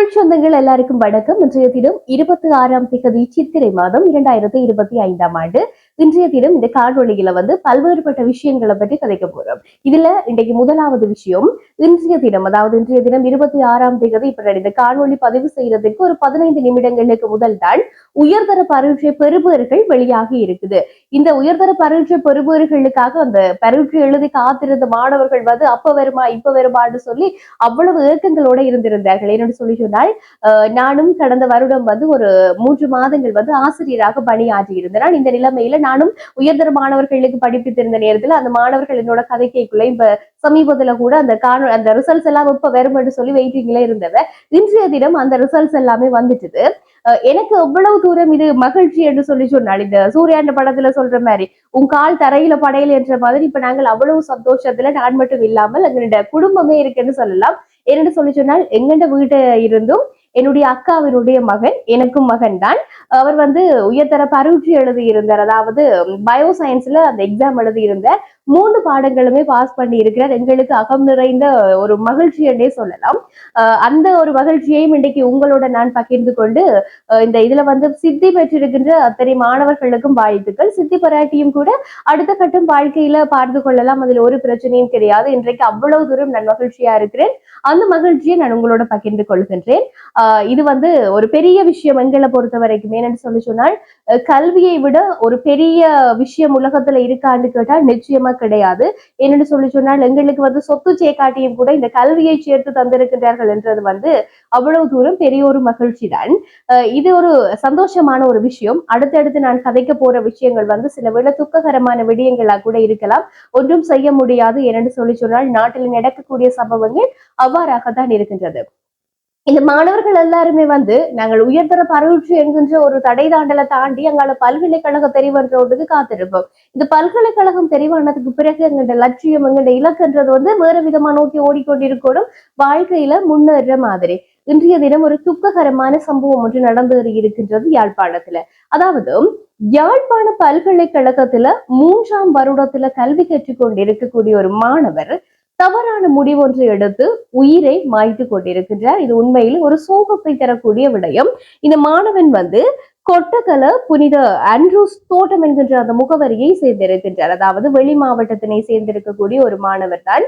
தமிழ் சொந்தங்கள் எல்லாருக்கும் வணக்கம். இன்றைய தினம் இருபத்தி ஆறாம் திகதி சித்திரை மாதம் இரண்டாயிரத்தி இருபத்தி ஐந்தாம் ஆண்டு இன்றைய தினம் இந்த காணொலியில வந்து பல்வேறுபட்ட விஷயங்களை பற்றி கதைக்க போறோம். இதுல இன்றைக்கு முதலாவது விஷயம் இன்றைய தினம் அதாவது இன்றைய தினம் இருபத்தி ஆறாம் தேதி இப்ப இந்த காணொலி பதிவு செய்யறதுக்கு ஒரு பதினைந்து நிமிடங்களுக்கு முதல் தான் உயர்தர பரீட்சை பெறுபவர்கள் வெளியாகி இருக்குது. இந்த உயர்தர பரீட்சை பெறுபவர்களுக்காக அந்த பரீட்சை எழுதி காத்திருந்த மாணவர்கள் வந்து அப்ப வருமா இப்ப வருமான்னு சொல்லி அவ்வளவு ஏக்கங்களோட இருந்திருந்தார்கள். என்னன்னு சொல்லி சொன்னால் நானும் கடந்த வருடம் வந்து ஒரு மூன்று மாதங்கள் வந்து ஆசிரியராக பணியாற்றி இருந்தேன் இந்த நிலைமையில நானும் உயர்தர மாணவர்களுக்கு படிப்பித்திருந்த நேரத்துல அந்த மாணவர்கள் என்னோட கதை இப்ப சமீபத்துல கூட அந்த காணொ அந்த ரிசல்ட்ஸ் எல்லாம் இப்ப வரும்னு சொல்லி வெயிட்டிங்ல இருந்தவ இன்றைய தினம் அந்த ரிசல்ட்ஸ் எல்லாமே வந்துட்டுது. எனக்கு எவ்வளவு தூரம் இது மகிழ்ச்சி என்று சொல்லி சொன்னால் இந்த சூர்யாண்ட படத்துல சொல்ற மாதிரி உன் கால் தரையில படையில என்ற மாதிரி இப்ப நாங்கள் அவ்வளவு சந்தோஷத்துல நான் மட்டும் இல்லாமல் எங்களுடைய குடும்பமே இருக்குன்னு சொல்லலாம். என்னென்னு சொல்லி சொன்னால் எங்கெண்ட வீட்டு இருந்தும் என்னுடைய அக்காவினுடைய மகன் எனக்கும் மகன் தான் அவர் வந்து உயர்தர பரீட்சை எழுதி இருந்தார் அதாவது பயோ சயின்ஸ்ல அந்த எக்ஸாம் எழுதியிருந்தார். மூன்று பாடங்களுமே பாஸ் பண்ணி இருக்கிறார் எங்களுக்கு அகம் நிறைந்த ஒரு மகிழ்ச்சி என்றே சொல்லலாம். அந்த ஒரு மகிழ்ச்சியையும் இன்றைக்கு உங்களோட நான் பகிர்ந்து கொண்டு இந்த இதுல வந்து சித்தி பெற்றிருக்கின்ற அத்தனை மாணவர்களுக்கும் வாழ்த்துக்கள். சித்தி பராட்டியும் கூட அடுத்த கட்டம் வாழ்க்கையில பார்த்து கொள்ளலாம். அதுல ஒரு பிரச்சனையும் கிடையாது. இன்றைக்கு அவ்வளவு தூரம் நான் மகிழ்ச்சியா இருக்கிறேன். அந்த மகிழ்ச்சியை நான் உங்களோட பகிர்ந்து கொள்கின்றேன். இது வந்து ஒரு பெரிய விஷயம் எங்களை பொறுத்த வரைக்கும். என்னன்னு சொல்லி சொன்னால் கல்வியை விட ஒரு பெரிய விஷயம் உலகத்துல இருக்கான்னு கேட்டால் நிச்சயமா கிடையாது. என்னன்னு சொல்லி சொன்னால் எங்களுக்கு வந்து சொத்து சேக்காட்டியும் கூட இந்த கல்வியை சேர்த்து தந்திருக்கின்றார்கள் என்றது வந்து அவ்வளவு தூரம் பெரிய ஒரு மகிழ்ச்சி தான் இது ஒரு சந்தோஷமான ஒரு விஷயம். அடுத்தடுத்து நான் கதைக்க போற விஷயங்கள் வந்து சில வேளை துக்ககரமான விடயங்களா கூட இருக்கலாம். ஒன்றும் செய்ய முடியாது. என்னன்னு சொல்லி சொன்னால் நாட்டில் நடக்கக்கூடிய சம்பவங்கள் அவ்வாறாகத்தான் இருக்கின்றது. இந்த மாணவர்கள் எல்லாருமே வந்து நாங்கள் உயர்தர பரவுற்று என்கின்ற ஒரு தடை தாண்டலை தாண்டி அங்கால பல்கலைக்கழக தெரிவன்றதுக்கு காத்திருப்போம். இந்த பல்கலைக்கழகம் தெரிவானதுக்கு பிறகு எங்கள்ட லட்சியம் எங்கள்ட இலக்குன்றது வந்து வேற விதமா நோக்கி ஓடிக்கொண்டிருக்கணும் வாழ்க்கையில முன்னேற மாதிரி. இன்றைய தினம் ஒரு துக்ககரமான சம்பவம் ஒன்று நடந்து இருக்கின்றது யாழ்ப்பாணத்துல. அதாவது யாழ்ப்பாண பல்கலைக்கழகத்துல மூன்றாம் வருடத்துல கல்வி கற்றுக்கொண்டு இருக்கக்கூடிய ஒரு மாணவர் தவறான முடிவொன்றை எடுத்து உயிரை மாய்த்து கொண்டிருக்கின்றார். இது உண்மையில் ஒரு சோகத்தை தரக்கூடிய விடயம். இந்த மாணவன் வந்து கொட்டக்கல புனித ஆண்ட்ரூஸ் தோட்டம் என்கின்ற அந்த முகவரியை சேர்ந்திருக்கின்றார். அதாவது வெளி மாவட்டத்தினை சேர்ந்திருக்கக்கூடிய ஒரு மாணவர் தான்.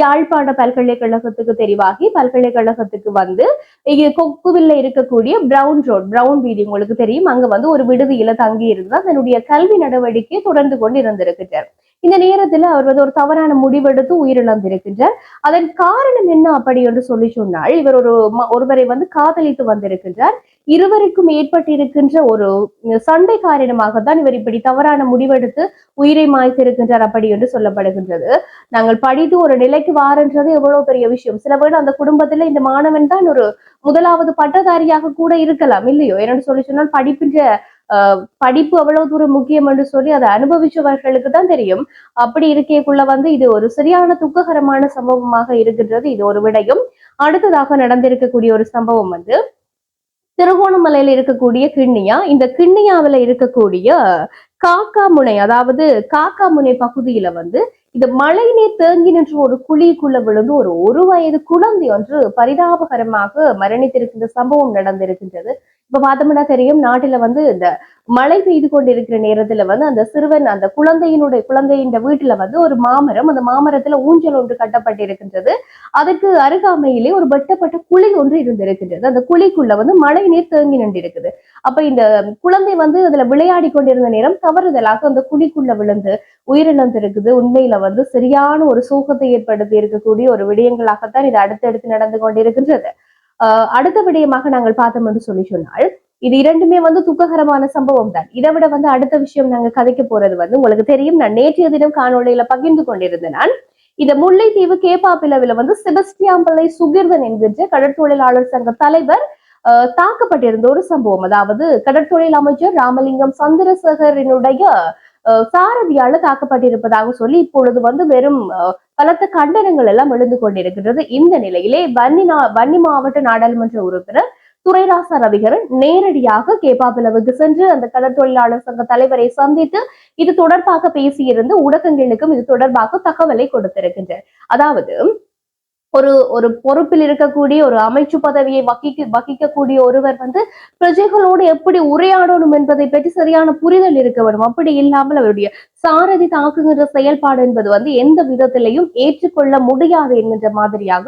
யாழ்ப்பாண பல்கலைக்கழகத்துக்கு தெரிவாகி பல்கலைக்கழகத்துக்கு வந்து இங்க கொக்குவில்ல இருக்கக்கூடிய பிரவுன் ரோட் பிரவுன் வீதி உங்களுக்கு தெரியும். அங்க வந்து ஒரு விடுதியில தங்கி இருந்தால் தன்னுடைய கல்வி நடவடிக்கை தொடர்ந்து கொண்டு இருந்திருக்கின்றார். இந்த நேரத்துல அவர் வந்து ஒரு தவறான முடிவெடுத்து உயிரிழந்திருக்கின்றார். அதன் காரணம் என்ன அப்படி என்று சொல்லி சொன்னால் இவர் ஒரு ஒருவரை வந்து காதலித்து வந்திருக்கின்றார். இருவருக்கும் ஏற்பட்டிருக்கின்ற ஒரு சண்டை காரணமாக தான் இவர் இப்படி தவறான முடிவெடுத்து உயிரை மாய்த்திருக்கின்றார் அப்படி என்று சொல்லப்படுகின்றது. நாங்கள் படித்து ஒரு நிலைக்கு வாரன்றது எவ்வளவு பெரிய விஷயம். சில வேளை அந்த குடும்பத்துல இந்த மாணவன் தான் ஒரு முதலாவது பட்டதாரியாக கூட இருக்கலாம் இல்லையோ? என்னன்னு சொல்லி சொன்னால் படிப்பின்ற படிப்பு அவ்வளவு தூரம் முக்கியம் என்று சொல்லி அதை அனுபவிச்சவர்களுக்கு தான் தெரியும். அப்படி இருக்கேக்குள்ள வந்து இது ஒரு சரியான துக்ககரமான சம்பவமாக இருக்கின்றது. இது ஒரு விடயம். அடுத்ததாக நடந்திருக்கக்கூடிய ஒரு சம்பவம் வந்து திருகோணமலையில இருக்கக்கூடிய கிண்ணியா. இந்த கிண்ணியாவில இருக்கக்கூடிய காக்கா முனை அதாவது காக்காமுனை பகுதியில வந்து இந்த மழை நீர் தேங்கி நின்ற ஒரு குழிக்குள்ள விழுந்து ஒரு ஒரு வயது குழந்தை ஒன்று பரிதாபகரமாக மரணித்திருக்கின்ற சம்பவம் நடந்திருக்கின்றது. இப்ப பார்த்தோம்னா தெரியும் நாட்டில வந்து இந்த மழை பெய்து கொண்டிருக்கிற நேரத்துல வந்து அந்த சிறுவன் அந்த குழந்தையினுடைய குழந்தையின் வீட்டுல வந்து ஒரு மாமரம் அந்த மாமரத்துல ஊஞ்சல் ஒன்று கட்டப்பட்டிருக்கின்றது. அதுக்கு அருகாமையிலே ஒரு வெட்டப்பட்ட குழி ஒன்று இருந்திருக்கின்றது. அந்த குழிக்குள்ள வந்து மழை நீர் தேங்கி நின்றிருக்குது. அப்ப இந்த குழந்தை வந்து அதுல விளையாடி கொண்டிருந்த நேரம் தவறுதலாக அந்த குழிக்குள்ள விழுந்து உயிரிழந்திருக்குது. உண்மையில வந்து சரியான ஒரு சோகத்தை ஏற்படுத்தி இருக்கக்கூடிய ஒரு விடயங்களாகத்தான் இது அடுத்தடுத்து நடந்து கொண்டிருக்கின்றது. அடுத்த விடயமாக நாங்கள் பார்த்தோம் என்று சொல்லி சொன்னால் இது இரண்டுமே வந்து துக்ககரமான சம்பவம் தான் இதை விட வந்து அடுத்த விஷயம் நாங்க கதைக்க போறது வந்து உங்களுக்கு தெரியும். நான் நேற்றைய தினம் காணொலியில பகிர்ந்து கொண்டிருந்தேன் நான் இந்த முல்லைத்தீவு கேப்பாப்பிலவில வந்து செபஸ்டியாம்பிள்ளை சுகிர்தன் என்கின்ற கடற்தொழிலாளர் சங்க தலைவர் ஆஹ் தாக்கப்பட்டிருந்த ஒரு சம்பவம். அதாவது கடற்தொழில் அமைச்சர் ராமலிங்கம் சந்திரசேகரனுடைய சாரதியால தாக்கப்பட்டிருப்பதாக சொல்லி இப்பொழுது வந்து வெறும் பலத்த கண்டனங்கள் எல்லாம் எழுந்து கொண்டிருக்கின்றது இந்த நிலையிலே வன்னி நா- வன்னி மாவட்ட நாடாளுமன்ற உறுப்பினர் துரைராச ரவிகரன் நேரடியாக கேப்பாபிலவுக்கு சென்று அந்த கடற்தொழிலாளர் சங்க தலைவரை சந்தித்து இது தொடர்பாக பேசியிருந்து ஊடகங்களுக்கும் இது தொடர்பாக தகவலை கொடுத்திருக்கின்றனர் அதாவது ஒரு ஒரு பொறுப்பில் இருக்கக்கூடிய ஒரு அமைச்சு பதவியை வகிக்க வகிக்கக்கூடிய ஒருவர் வந்து பிரஜைகளோடு எப்படி உரையாடணும் என்பதை பற்றி சரியான புரிதல் இருக்க வேண்டும். அப்படி இல்லாமல் அவருடைய சாரதி தாக்குகின்ற செயல்பாடு என்பது வந்து எந்த விதத்திலையும் ஏற்றுக்கொள்ள முடியாது என்கின்ற மாதிரியாக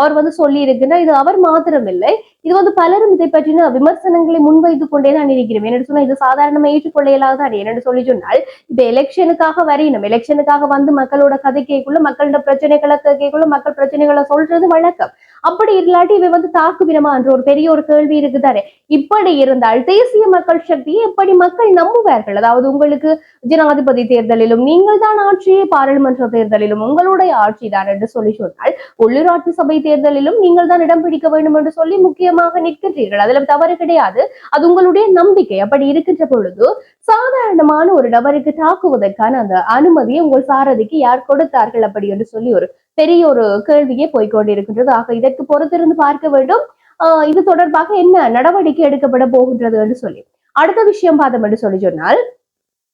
அவர் வந்து சொல்லி இருக்கின்றார் இது அவர் மாத்திரமில்லை. இது வந்து பலரும் இதை பற்றின விமர்சனங்களை முன்வைத்து கொண்டே தான் இருக்கிறோம். என்னென்னு சொன்னா இது சாதாரணமா ஏற்றுக்கொள்ள இயலாதான் என்னென்னு சொல்லி சொன்னால் இப்ப எலெக்ஷனுக்காக வரையணும். எலெக்ஷனுக்காக வந்து மக்களோட கதை கேட்குள்ள மக்களோட பிரச்சனைகளை கேட்குள்ள மக்கள் பிரச்சனைகளை சொல்றது வழக்கம். அப்படி இல்லாட்டி இவை வந்து தாக்குவினமா என்ற ஒரு பெரிய ஒரு கேள்வி இருக்குதானே? இப்படி இருந்தால் தேசிய மக்கள் சக்தியை எப்படி மக்கள் நம்புவார்கள்? அதாவது உங்களுக்கு ஜனாதிபதி தேர்தலிலும் நீங்கள் தான் ஆட்சியே பாராளுமன்ற தேர்தலிலும் உங்களுடைய ஆட்சி தான் என்று சொல்லி சொன்னால் உள்ளூராட்சி சபை தேர்தலிலும் நீங்கள் தான் இடம் பிடிக்க வேண்டும் என்று சொல்லி முக்கியமாக நிற்கின்றீர்கள். அதுல தவறு கிடையாது. அது உங்களுடைய நம்பிக்கை. அப்படி இருக்கின்ற பொழுது சாதாரணமான ஒரு நபருக்கு தாக்குவதற்கான அந்த அனுமதியை உங்கள் சாரதிக்கு யார் கொடுத்தார்கள் அப்படி என்று சொல்லி ஒரு பெரிய ஒரு கேள்வியே போய்கொண்டிருக்கின்றது ஆக இதற்கு பொறுத்திருந்து பார்க்க வேண்டும். ஆஹ் இது தொடர்பாக என்ன நடவடிக்கை எடுக்கப்பட போகின்றது என்று சொல்லி. அடுத்த விஷயம் பார்த்தோம் என்று சொல்லி சொன்னால்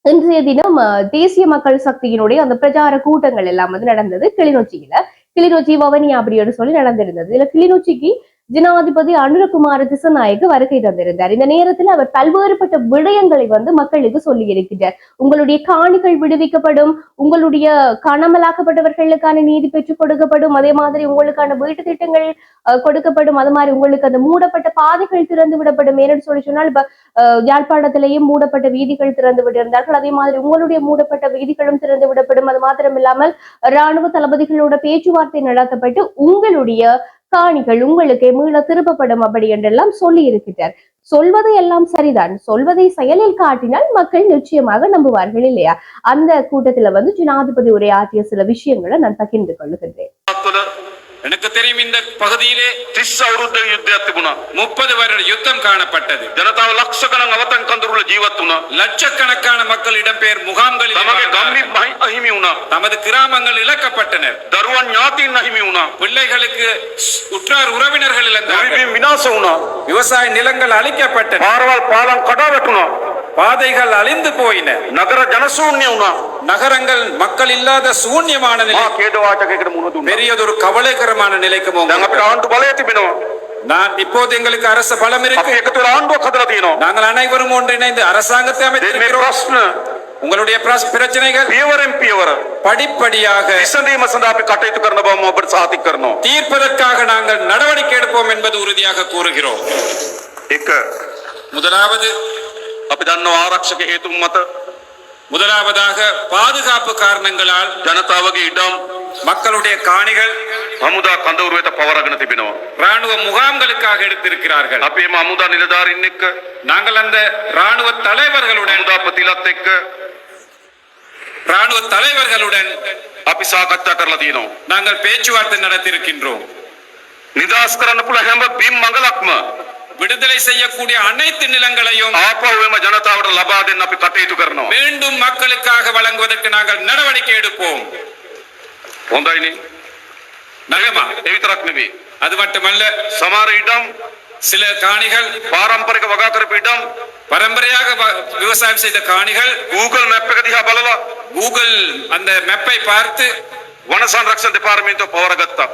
இன்றைய தினம் தேசிய மக்கள் சக்தியினுடைய அந்த பிரச்சார கூட்டங்கள் எல்லாம் வந்து நடந்தது கிளிநொச்சியில. கிளிநொச்சி வவனியா அப்படின்னு சொல்லி நடந்திருந்தது. இதுல கிளிநொச்சிக்கு ஜனாதிபதி அனுரகுமார திசநாயக்கு வருகை தந்திருந்தார். இந்த நேரத்தில் அவர் பல்வேறுபட்ட விடயங்களை வந்து மக்களுக்கு சொல்லி இருக்கிறார் உங்களுடைய காணிகள் விடுவிக்கப்படும் உங்களுடைய காணாமலாக்கப்பட்டவர்களுக்கான நீதி பெற்றுக் கொடுக்கப்படும் அதே மாதிரி உங்களுக்கான வீட்டு திட்டங்கள் அஹ், கொடுக்கப்படும் அது மாதிரி உங்களுக்கு அந்த மூடப்பட்ட பாதைகள் திறந்து விடப்படும் ஏன்னு சொல்லி சொன்னால் இப்ப அஹ், யாழ்ப்பாணத்திலேயும் மூடப்பட்ட வீதிகள் திறந்து விட்டிருந்தார்கள். அதே மாதிரி உங்களுடைய மூடப்பட்ட வீதிகளும் திறந்து விடப்படும். அது மாத்திரம் இல்லாமல் ராணுவ தளபதிகளோட பேச்சுவார்த்தை நடத்தப்பட்டு உங்களுடைய காணிகள் உங்களுக்கு மீள திருப்பப்படும் அப்படி என்றெல்லாம் சொல்லி இருக்கிறார் சொல்வது எல்லாம் சரிதான். சொல்வதை செயலில் காட்டினால் மக்கள் நிச்சயமாக நம்புவார்கள் இல்லையா? அந்த கூட்டத்துல வந்து ஜனாதிபதி உரையாற்றிய சில விஷயங்களை நான் பகிர்ந்து கொள்ளுகின்றேன். எனக்கு தெரியும் இந்த பகுதியிலே திஸ்ஸவருத்த யுத்த திபுனா முப்பது வருட யுத்தம் காணப்பட்டது. ஜனதாவ லட்சக்கணங்க அவத்தன் கந்தருள்ள ஜீவத்துனா லட்சக்கணக்கான மக்கள் இடம்பெயர் முகாம்களில் தமது கம்மி அஹிமி தமது கிராமங்கள் இழக்கப்பட்டனர். தருவன் ஞாத்தின் அஹிமி உனா பிள்ளைகளுக்கு உற்றார் உறவினர்கள் இழந்தார்கள். விநாச உணா. விவசாய நிலங்கள் அழிக்கப்பட்டன. பார்வால் பாலம் கடாவட்டுனா பாதைகள் அழிந்து போயின. நகர ஜனசூன்யம் நகரங்கள் மக்கள் இல்லாத சூன்யமான நிலை. பெரியதொரு கவலைகரமான நிலைக்கு நான் இப்போது எங்களுக்கு அரச பலம் இருக்கு. நாங்கள் அனைவரும் ஒன்றிணைந்து அரசாங்கத்தை அமைத்து உங்களுடைய பிரச்சனைகள் பியவரும் படிப்படியாக விசந்தீம சந்தாபி கட்டயத்து கரணபம் அவர் தீர்ப்பதற்காக நாங்கள் நடவடிக்கை எடுப்போம் என்பது உறுதியாக கூறுகிறோம். முதலாவது அபிதன்னோ ஆரக்ஷக ஹேது மத்த முதலாவதாக பாதுகாப்பு காரணங்களால் ජනතාවගේ ඉඩම් மக்களுடைய காணிகள் හමුදා කඳවුරු වෙත පවරගෙන තිබෙනවා. ராணுவ முகாம்களுக்காக எடுத்திருக்கிறார்கள் අපි එම හමුදා නිලධාරීන් එක්ක நாங்கள் அந்த ராணுவ தலைவர்களுடன் හමුදාපතිලත් එක්ක ராணுவ தலைவர்களுடன் අපි සාකච්ඡා කරලා තියෙනවා. நாங்கள் பேச்சுவார்த்தை நடத்தியிருக்கின்றோம் නිදහස් කරන්න පුළුවන් හැම බිම් මඟලක්ම விடுதலை செய்யக்கூடிய அனைத்து நிலங்களையும் ආපහු එම ජනතාවට ලබා දෙන්න අපි කටයුතු කරනවා. மீண்டும் மக்களுக்காக வழங்குவதற்கு நாங்கள் நடவடிக்கை எடுப்போம் හොඳයිනේ. நகமா ඒ විතරක් නෙවෙයි. அது மட்டுமல்ல සමහර ඉඩම් சில காணிகள் පාරම්පරික වගා කරපු ඉඩම් பரம்பரையாக வ- விவசாயம் செய்த காணிகள் Google map එක දිහා බලලා கூகுள் அந்த மெப்பை பார்த்து වන සංරක්ෂණ දෙපාර්තමේන්තුව පවරගත්තා.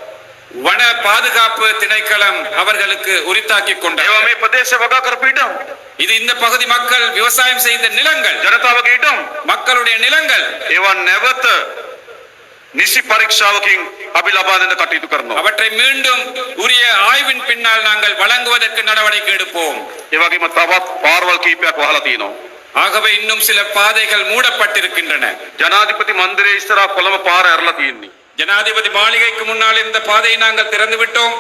வன பாதுகாப்பு திணைக்களம் அவர்களுக்கு உரித்தாக்கி கொண்டார். பிரதேச பீடம் இது இந்த பகுதி மக்கள் விவசாயம் செய்த நிலங்கள். ஜனதாவுக்கு இடம் மக்களுடைய நிலங்கள். இவன் நெவத்த நிசி பரீட்சாவுக்கும் அபிலபாதன கட்டிட்டு கரணும் அவற்றை மீண்டும் உரிய ஆய்வின் பின்னால் நாங்கள் வழங்குவதற்கு நடவடிக்கை எடுப்போம். இவகைம தவாத் பார்வல் கீப்பியாக வகலத்தீனோம் ஆகவே இன்னும் சில பாதைகள் மூடப்பட்டிருக்கின்றன. ஜனாதிபதி மந்திரேஸ்வரா குலம பாற அருள தீர்ணி ஜனாதிபதி மாளிகைக்கு முன்னால் இந்த பாதையை நாங்கள் திறந்து விட்டோம்.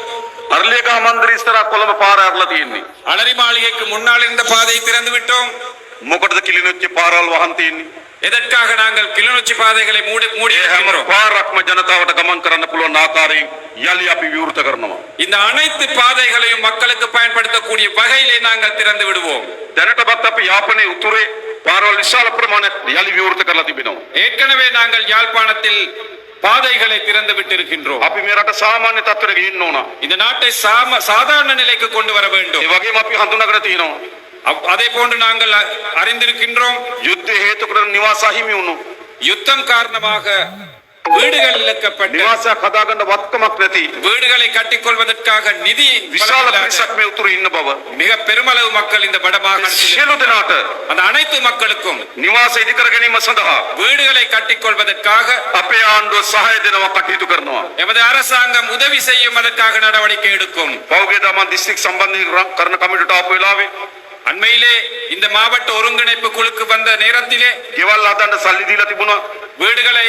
அர்லேகா மந்திரி கொலம்பு பாரார்ல தீன்னி அலரி மாளிகைக்கு முன்னால் இந்த பாதையை திறந்து விட்டோம். මොකටද කිලිනොච්චි පාරවල් වහන් තියෙන්නේ? எதற்காக நாங்கள் கிளிநொச்சி பாதைகளை மூடி மூடி ඒ හැම இருக்கின்றோம்? පාරක්ම ජනතාවට ගමන් කරන්න පුළුවන් ආකාරයෙන් යලි අපි විවෘත කරනවා. இந்த அனைத்து பாதைகளையும் மக்களுக்கு பயன்படுத்தக்கூடிய வகையிலே நாங்கள் திறந்து விடுவோம் දැනටමත් අපි යාපනයේ උතුරේ පාරවල් විශාල ප්‍රමාණයක් යලි විවෘත කරලා තිබෙනවා. ஏற்கனவே நாங்கள் யாழ்ப்பாணத்தில் பாதைகளை திறந்து விட்டிருக்கின்றோம் අපි මේ රට සාමාන්‍ය තත්ත්වයක ඉන්න ඕන. இந்த நாட்டை சாம சாதாரண நிலைக்கு கொண்டு வர வேண்டும் ඒ වගේම අපි හඳුනාගෙන තියෙනවා. அதை போன்று நாங்கள் அறிந்திருக்கின்றோம். யுத்த ஹேத்துக்குடன் நிவாசாகி மீனு யுத்தம் காரணமாக வீடுகள் இழக்கப்பட்டு நிவாச கதாகண்ட வத்கமக்னதி வீடுகளை கட்டிக்கொள்வதற்காக நிதி விசால பிரசக்மே உத்துரு இன்னபவ மிக பெருமளவு மக்கள் இந்த வடமாக நாட்டு. அந்த அனைத்து மக்களுக்கும் நிவாச இதுக்கரகணி மசதா வீடுகளை கட்டிக்கொள்வதற்காக அப்பே ஆண்டு சகாய தினவ கட்டிட்டு கரணும் எமது அரசாங்கம் உதவி செய்யும் அதற்காக நடவடிக்கை எடுக்கும். பௌகேதாமா டிஸ்ட்ரிக்ட் சம்பந்தி கர்ண கமிட்டி டாப் விழாவே அண்மையிலே இந்த மாவட்ட ஒருங்கிணைப்பு குழுக்கு வந்த நேரத்திலே இவள் வீடுகளை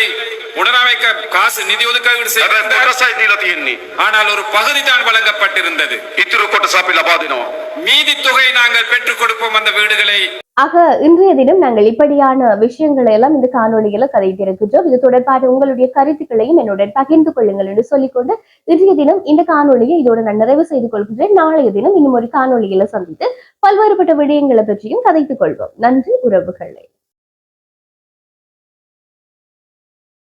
உடனமைக்க காசு நிதி ஒதுக்கீடு செய்ய ஆனால் ஒரு பகுதி தான் வழங்கப்பட்டிருந்தது. இத்திரு கொட்ட சாப்பில் மீதி தொகை நாங்கள் பெற்றுக் கொடுப்போம் அந்த வீடுகளை ஆக இன்றைய தினம் நாங்கள் இப்படியான விஷயங்களை எல்லாம் இந்த காணொளியில கதைத்திருக்கின்றோம். இது தொடர்பான உங்களுடைய கருத்துக்களையும் என்னுடன் பகிர்ந்து கொள்ளுங்கள் என்று சொல்லிக்கொண்டு இன்றைய தினம் இந்த காணொலியை இதோடு நான் நிறைவு செய்து கொள்கின்றேன். நாளைய தினம் இன்னும் ஒரு காணொலியில சந்தித்து பல்வேறுபட்ட விடயங்களை பற்றியும் கதைத்துக் கொள்வோம். நன்றி உறவுகளை.